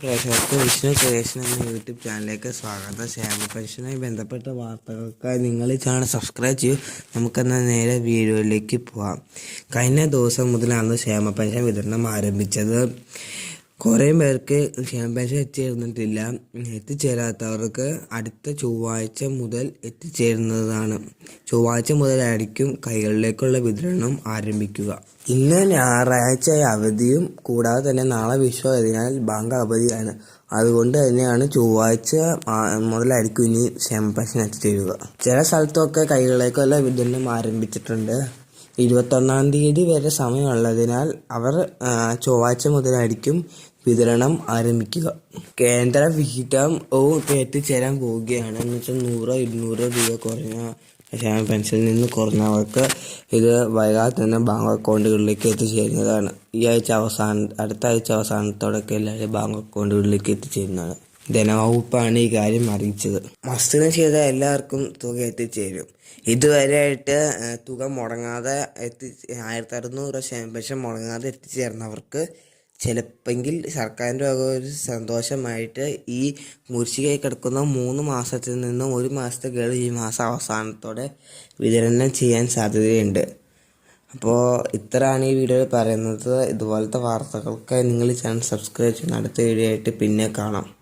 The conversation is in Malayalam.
പ്രേക്ഷകർക്ക് വിഷ്ണു ക്രിയേഷൻ എന്ന യൂട്യൂബ് ചാനലിലേക്ക് സ്വാഗതം. ക്ഷേമ പെൻഷനുമായി ബന്ധപ്പെട്ട വാർത്തകൾക്കായി നിങ്ങൾ ഈ ചാനൽ സബ്സ്ക്രൈബ് ചെയ്യൂ. നമുക്കെന്നാൽ നേരെ വീഡിയോയിലേക്ക് പോവാം. കഴിഞ്ഞ ദിവസം മുതലാണ് ക്ഷേമ പെൻഷൻ വിതരണം ആരംഭിച്ചത്. കുറേ പേർക്ക് ക്ഷേമ പെൻഷൻ എത്തിച്ചേർന്നിട്ടില്ല. എത്തിച്ചേരാത്തവർക്ക് അടുത്ത ചൊവ്വാഴ്ച മുതൽ എത്തിച്ചേരുന്നതാണ്. ചൊവ്വാഴ്ച മുതലായിരിക്കും കൈകളിലേക്കുള്ള വിതരണം ആരംഭിക്കുക. ഇന്ന് ഞായറാഴ്ച അവധിയും കൂടാതെ തന്നെ നാളെ വിശ്വ ആയതിനാൽ ബാങ്ക് അവധിയാണ്. അതുകൊണ്ട് തന്നെയാണ് ചൊവ്വാഴ്ച മുതലായിരിക്കും ഇനി പെൻഷൻ എത്തിച്ചേരുക. ചില സ്ഥലത്തൊക്കെ കൈകളിലേക്കുള്ള വിതരണം ആരംഭിച്ചിട്ടുണ്ട്. ഇരുപത്തൊന്നാം തീയതി വരെ സമയമുള്ളതിനാൽ അവർ ചൊവ്വാഴ്ച മുതലായിരിക്കും വിതരണം ആരംഭിക്കുക. കേന്ദ്ര വിഹിതം ഓ എത്തിച്ചേരാൻ പോവുകയാണ്. എന്ന് വെച്ചാൽ നൂറോ ഇരുന്നൂറോ രൂപ കുറഞ്ഞ പെൻഷനിൽ നിന്ന് കുറഞ്ഞവർക്ക് ഇത് വൈകാതെ തന്നെ ബാങ്ക് അക്കൗണ്ടുകളിലേക്ക് എത്തിച്ചേരുന്നതാണ്. ഈ ആഴ്ച അവസാന അടുത്ത ആഴ്ച അവസാനത്തോടൊക്കെ എല്ലാവരും ബാങ്ക് അക്കൗണ്ടുകളിലേക്ക് എത്തിച്ചേരുന്നതാണ്. ധനവകുപ്പാണ് ഈ കാര്യം അറിയിച്ചത്. മസ്തിന് ചെയ്ത എല്ലാവർക്കും തുക എത്തിച്ചേരും. ഇതുവരെയായിട്ട് തുക മുടങ്ങാതെ എത്തി ആയിരത്തി അറുന്നൂറ് പെൻഷൻ മുടങ്ങാതെ എത്തിച്ചേർന്നവർക്ക് ചിലപ്പെങ്കിൽ സർക്കാരിന്റെ ഒരു സന്തോഷമായിട്ട് ഈ കുരിശികയിൽ കിടക്കുന്ന മൂന്ന് മാസത്തിൽ നിന്നും ഒരു മാസത്തെ ഗഡു ഈ മാസം അവസാനത്തോടെ വിതരണം ചെയ്യാൻ സാധ്യതയുണ്ട്. അപ്പോൾ ഇത്രയാണ് ഈ വീഡിയോയിൽ പറയുന്നത്. ഇതുപോലത്തെ വാർത്തകൾക്ക് നിങ്ങൾ ചാനൽ സബ്സ്ക്രൈബ് ചെയ്യുന്ന അടുത്ത വീഡിയോ ആയിട്ട് പിന്നെ കാണാം.